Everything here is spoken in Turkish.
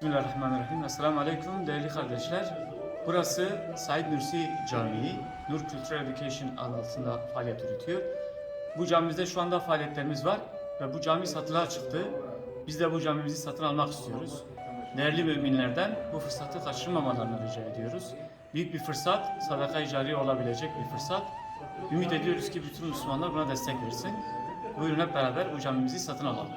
Bismillahirrahmanirrahim. Esselamu Aleyküm değerli kardeşler. Burası Said Nursi Camii, Nur Kültürel Education adı altında faaliyet yürütüyor. Bu camimizde şu anda faaliyetlerimiz var ve bu cami satılığa çıktı. Biz de bu camimizi satın almak istiyoruz. Değerli müminlerden bu fırsatı kaçırmamalarını rica ediyoruz. Büyük bir fırsat, sadaka-i cariye olabilecek bir fırsat. Ümit ediyoruz ki bütün Müslümanlar buna destek versin. Buyurun hep beraber bu camimizi satın alalım.